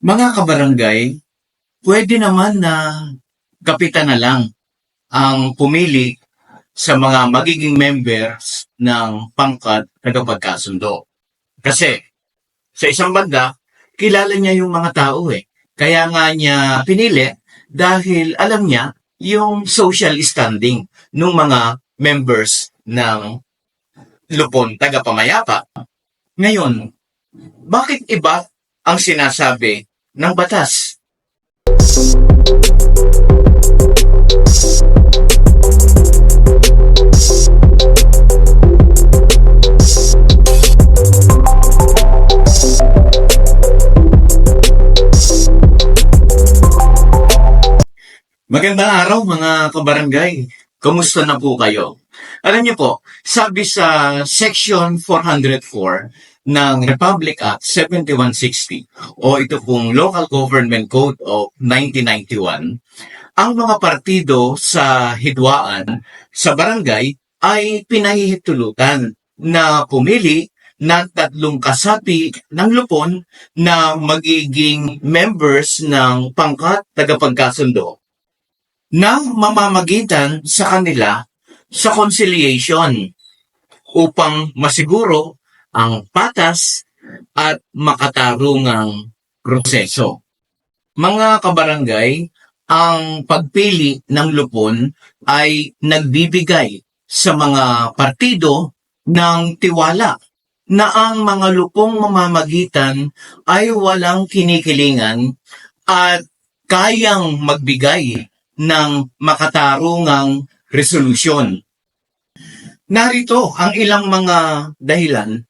Mga kabarangay, pwede naman na kapitan na lang ang pumili sa mga magiging members ng pangkat tagapagkasundo. Kasi sa isang banda, kilala niya yung mga tao eh. Kaya nga niya pinili dahil alam niya yung social standing ng mga members ng Lupon Tagapamayapa. Ngayon, bakit iba ang sinasabi ng batas? Magandang araw mga kabarangay. Kumusta na po kayo? Alam niyo po, sabi sa Section 404 ng Republic Act 7160 o ito pong Local Government Code of 1991, ang mga partido sa hidwaan sa barangay ay pinahihitulutan na pumili ng tatlong kasapi ng lupon na magiging members ng pangkat tagapagkasundo na mamamagitan sa kanila sa conciliation upang masiguro ang patas at makatarungang proseso. Mga kabarangay, ang pagpili ng lupon ay nagbibigay sa mga partido ng tiwala na ang mga lupong mamamagitan ay walang kinikilingan at kayang magbigay ng makatarungang resolusyon. Narito ang ilang mga dahilan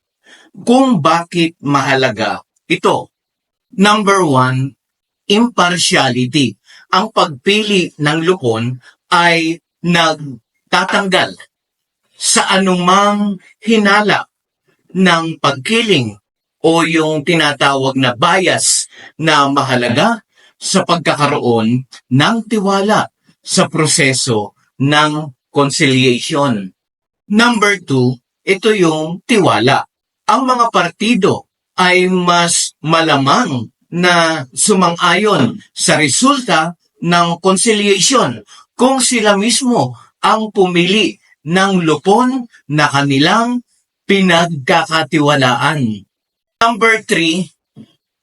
kung bakit mahalaga ito. Number one, impartiality. Ang pagpili ng lupon ay nagtatanggal sa anumang hinala ng pagkiling o yung tinatawag na bias na mahalaga sa pagkakaroon ng tiwala sa proseso ng conciliation. Number two, ito yung tiwala. Ang mga partido ay mas malamang na sumang-ayon sa resulta ng conciliation kung sila mismo ang pumili ng lupon na kanilang pinagkakatiwalaan. Number three,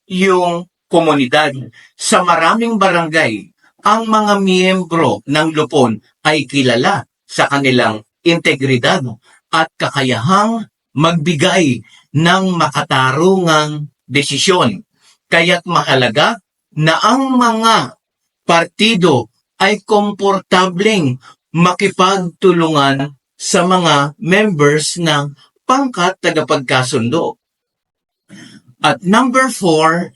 yung komunidad. Sa maraming barangay, ang mga miyembro ng lupon ay kilala sa kanilang integridad at kakayahang magbigay ng makatarungang desisyon. Kaya't mahalaga na ang mga partido ay komportableng makipagtulungan sa mga members ng pangkat tagapagkasundo. At number four,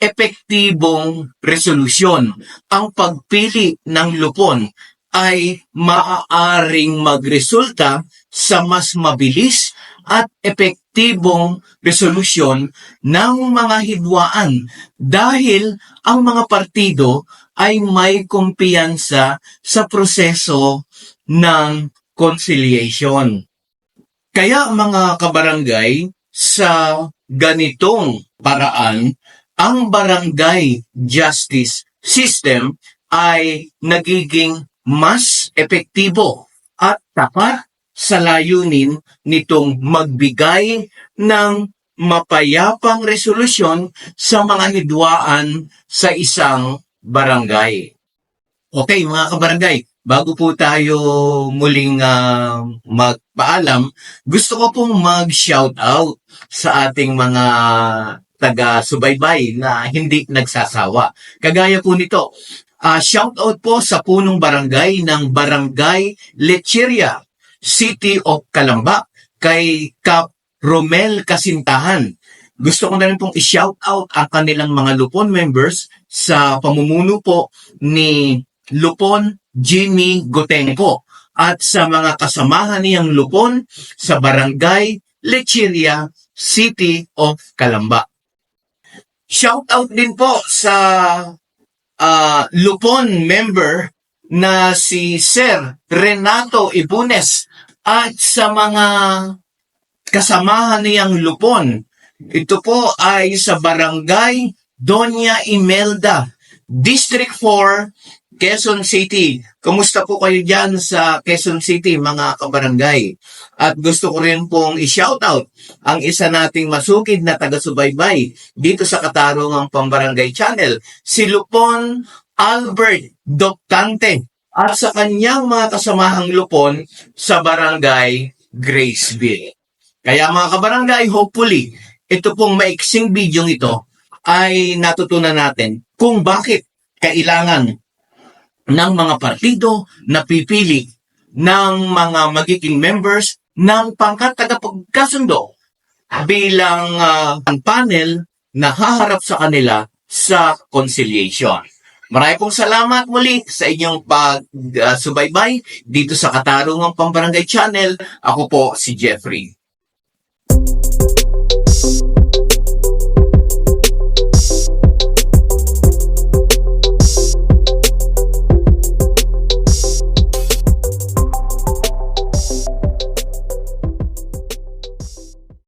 epektibong resolusyon. Ang pagpili ng lupon ay maaaring magresulta sa mas mabilis at epektibong resolusyon ng mga hidwaan dahil ang mga partido ay may kumpiyansa sa proseso ng conciliation. Kaya mga kabarangay, sa ganitong paraan, ang barangay justice system ay nagiging mas epektibo at tapat sa layunin nitong magbigay ng mapayapang resolusyon sa mga hidwaan sa isang barangay. Okay, mga kabarangay, bago po tayo muling ah, magpaalam, gusto ko pong mag-shout out sa ating mga taga-subaybay na hindi nagsasawa. Kagaya po nito, ah shout out po sa punong barangay ng Barangay Lecheria, City of Calamba, kay Cap Romel Kasintahan. Gusto ko na rin pong i-shout out ang kanilang mga Lupon members sa pamumuno po ni Lupon Jimmy Gotenko at sa mga kasamahan niyang Lupon sa Barangay Lecheria, City of Calamba. Shout out din po sa ah, Lupon member na si Sir Renato Ibunes at sa mga kasamahan niyang Lupon. Ito po ay sa Barangay Doña Imelda, District 4, Quezon City. Kumusta po kayo dyan sa Quezon City, mga kabarangay? At gusto ko rin pong i-shoutout ang isa nating masukid na taga-subaybay dito sa Katarungang Pambarangay Channel, si Lupon Albert Doctante at sa kanyang mga kasamahang Lupon sa Barangay Graceville. Kaya mga kabarangay, hopefully, ito pong maiksing video ito ay natutunan natin kung bakit kailangan ng mga partido na pipili ng mga magiging members ng pangkat tagapagkasundo bilang ang panel na haharap sa kanila sa conciliation. Maraming salamat muli sa inyong pagsubaybay dito sa Katarungang Pambarangay Channel. Ako po si Jeffrey.